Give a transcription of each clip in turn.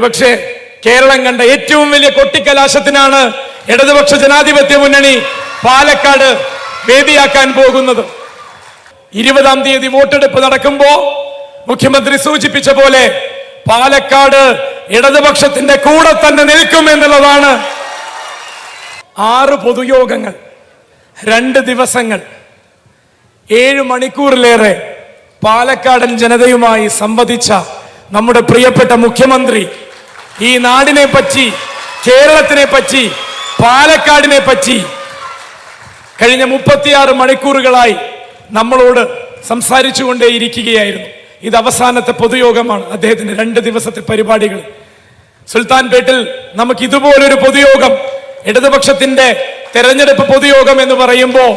ഒരുപക്ഷെ കേരളം കണ്ട ഏറ്റവും വലിയ കൊട്ടിക്കലാശത്തിനാണ് ഇടതുപക്ഷ ജനാധിപത്യ മുന്നണി പാലക്കാട് വേദിയാക്കാൻ പോകുന്നത്. ഇരുപതാം തീയതി വോട്ടെടുപ്പ് നടക്കുമ്പോ മുഖ്യമന്ത്രി സൂചിപ്പിച്ച പോലെ പാലക്കാട് ഇടതുപക്ഷത്തിന്റെ കൂടെ തന്നെ നിൽക്കും എന്നുള്ളതാണ് ആറ് പൊതുയോഗങ്ങൾ രണ്ട് ദിവസങ്ങൾ ഏഴ് മണിക്കൂറിലേറെ പാലക്കാടൻ ജനതയുമായി സംവദിച്ച നമ്മുടെ പ്രിയപ്പെട്ട മുഖ്യമന്ത്രി ഈ നാടിനെ പറ്റി കേരളത്തിനെ പറ്റി പാലക്കാടിനെ പറ്റി കഴിഞ്ഞ മുപ്പത്തിയാറ് മണിക്കൂറുകളായി നമ്മളോട് സംസാരിച്ചു സംസാരിച്ചുകൊണ്ടേയിരിക്കുകയായിരുന്നു. ഇത് അവസാനത്തെ പൊതുയോഗമാണ്. അദ്ദേഹത്തിന്റെ രണ്ട് ദിവസത്തെ പരിപാടികൾ. സുൽത്താൻപേട്ടിൽ നമുക്ക് ഇതുപോലൊരു പൊതുയോഗം ഇടതുപക്ഷത്തിന്റെ തെരഞ്ഞെടുപ്പ് പൊതുയോഗം എന്ന് പറയുമ്പോൾ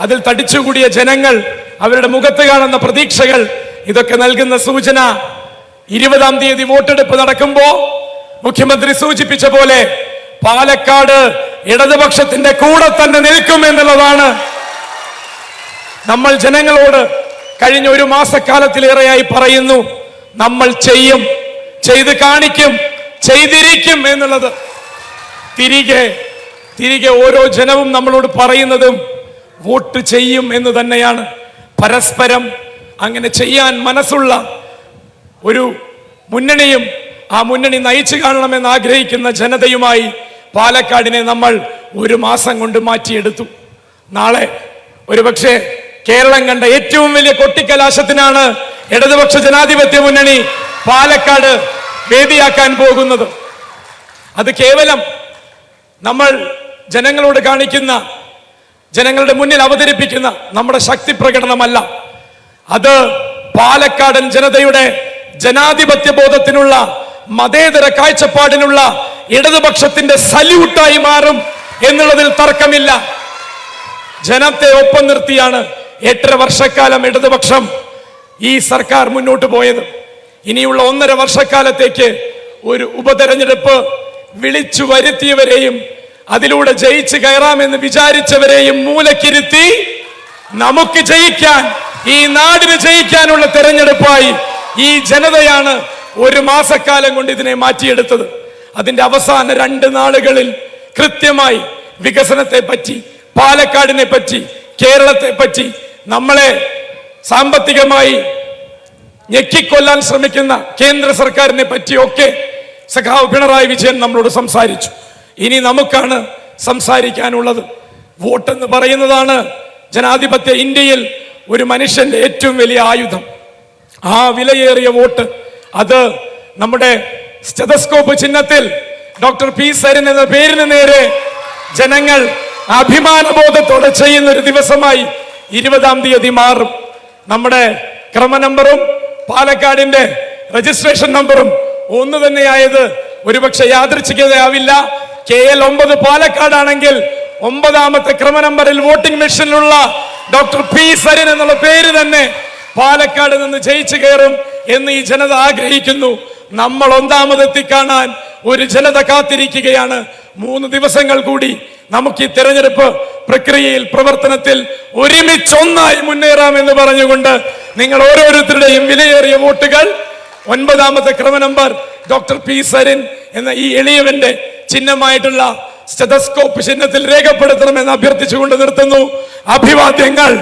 അതിൽ തടിച്ചുകൂടിയ ജനങ്ങൾ അവരുടെ മുഖത്ത് കാണുന്ന പ്രതീക്ഷകൾ ഇതൊക്കെ നൽകുന്ന സൂചന. ഇരുപതാം തീയതി വോട്ടെടുപ്പ് നടക്കുമ്പോ മുഖ്യമന്ത്രി സൂചിപ്പിച്ച പോലെ പാലക്കാട് ഇടതുപക്ഷത്തിന്റെ കൂടെ തന്നെ നിൽക്കും എന്നുള്ളതാണ്. നമ്മൾ ജനങ്ങളോട് കഴിഞ്ഞ ഒരു മാസക്കാലത്തിലേറെയായി പറയുന്നു നമ്മൾ ചെയ്യും ചെയ്ത് കാണിക്കും ചെയ്തിരിക്കും എന്നുള്ളത്. തിരികെ തിരികെ ഓരോ ജനവും നമ്മളോട് പറയുന്നതും വോട്ട് ചെയ്യും എന്ന് തന്നെയാണ്. പരസ്പരം അങ്ങനെ ചെയ്യാൻ മനസ്സുള്ള ഒരു മുന്നണിയും ആ മുന്നണി നയിച്ചു കാണണമെന്ന് ആഗ്രഹിക്കുന്ന ജനതയുമായി പാലക്കാടിനെ നമ്മൾ ഒരു മാസം കൊണ്ട് മാറ്റിയെടുത്തു. നാളെ ഒരുപക്ഷെ കേരളം കണ്ട ഏറ്റവും വലിയ കൊട്ടിക്കലാശത്തിനാണ് ഇടതുപക്ഷ ജനാധിപത്യ മുന്നണി പാലക്കാട് വേദിയാക്കാൻ പോകുന്നത്. അത് കേവലം നമ്മൾ ജനങ്ങളോട് കാണിക്കുന്ന ജനങ്ങളുടെ മുന്നിൽ അവതരിപ്പിക്കുന്ന നമ്മുടെ ശക്തി പ്രകടനമല്ല. അത് പാലക്കാടൻ ജനതയുടെ ജനാധിപത്യ ബോധത്തിനുള്ള മതേതര കാഴ്ചപ്പാടിനുള്ള ഇടതുപക്ഷത്തിന്റെ സല്യൂട്ടായി മാറും എന്നുള്ളതിൽ തർക്കമില്ല. ജനത്തെ ഒപ്പം നിർത്തിയാണ് എട്ടര വർഷക്കാലം ഇടതുപക്ഷം ഈ സർക്കാർ മുന്നോട്ട് പോയത്. ഇനിയുള്ള ഒന്നര വർഷക്കാലത്തേക്ക് ഒരു ഉപതെരഞ്ഞെടുപ്പ് വിളിച്ചു വരുത്തിയവരെയും അതിലൂടെ ജയിച്ചു കയറാമെന്ന് വിചാരിച്ചവരെയും മൂലക്കിരുത്തി നമുക്ക് ജയിക്കാൻ ഈ നാടിന് ജയിക്കാനുള്ള തെരഞ്ഞെടുപ്പായി ഈ ജനതയാണ് ഒരു മാസക്കാലം കൊണ്ട് ഇതിനെ മാറ്റിയെടുത്തത്. അതിന്റെ അവസാന രണ്ട് നാളുകളിൽ കൃത്യമായി വികസനത്തെ പറ്റി പാലക്കാടിനെ പറ്റി കേരളത്തെ പറ്റി നമ്മളെ സാമ്പത്തികമായി ഞെക്കിക്കൊല്ലാൻ ശ്രമിക്കുന്ന കേന്ദ്ര സർക്കാരിനെ പറ്റിയൊക്കെ സഖാവ് പിണറായി വിജയൻ നമ്മളോട് സംസാരിച്ചു. ഇനി നമുക്കാണ് സംസാരിക്കാനുള്ളത്. വോട്ടെന്ന് പറയുന്നതാണ് ജനാധിപത്യ ഇന്ത്യയിൽ ഒരു മനുഷ്യന്റെ ഏറ്റവും വലിയ ആയുധം. ആ വിലയേറിയ വോട്ട് അത് നമ്മുടെ സ്റ്റെതസ്കോപ്പ് ചിഹ്നത്തിൽ ഡോക്ടർ പി സരൻ എന്ന പേരിന് നേരെ ജനങ്ങൾ അഭിമാനബോധത്തോടെ ചെയ്യുന്ന ഒരു ദിവസമായി ഇരുപതാം തീയതി മാറും. നമ്മുടെ ക്രമ നമ്പറും പാലക്കാടിന്റെ രജിസ്ട്രേഷൻ നമ്പറും ഒന്ന് തന്നെയായത് ഒരുപക്ഷെ യാദൃച്ഛികതയാവില്ല. കെ എൽ ഒമ്പത് പാലക്കാടാണെങ്കിൽ ഒമ്പതാമത്തെ ക്രമ നമ്പറിൽ വോട്ടിംഗ് മെഷീനിലുള്ള ഡോക്ടർ പി സരൻ എന്നുള്ള പേര് തന്നെ പാലക്കാട് നിന്ന് ജയിച്ചു കയറും. എന്ന് ഈ ജനത ആഗ്രഹിക്കുന്നു. നമ്മൾ ഒന്നാമതെത്തി കാണാൻ ഒരു ജനത കാത്തിരിക്കുകയാണ്. മൂന്ന് ദിവസങ്ങൾ കൂടി നമുക്ക് ഈ തെരഞ്ഞെടുപ്പ് പ്രക്രിയയിൽ പ്രവർത്തനത്തിൽ ഒരുമിച്ചൊന്നായി മുന്നേറാമെന്ന് പറഞ്ഞുകൊണ്ട് നിങ്ങൾ ഓരോരുത്തരുടെയും വിലയേറിയ വോട്ടുകൾ ഒൻപതാമത്തെ ക്രമ നമ്പർ ഡോക്ടർ പി സരിൻ എന്ന ഈ എളിയവന്റെ ചിഹ്നമായിട്ടുള്ള സ്റ്റെതസ്കോപ്പ് ചിഹ്നത്തിൽ രേഖപ്പെടുത്തണമെന്ന് അഭ്യർത്ഥിച്ചുകൊണ്ട് നിർത്തുന്നു. അഭിവാദ്യങ്ങൾ.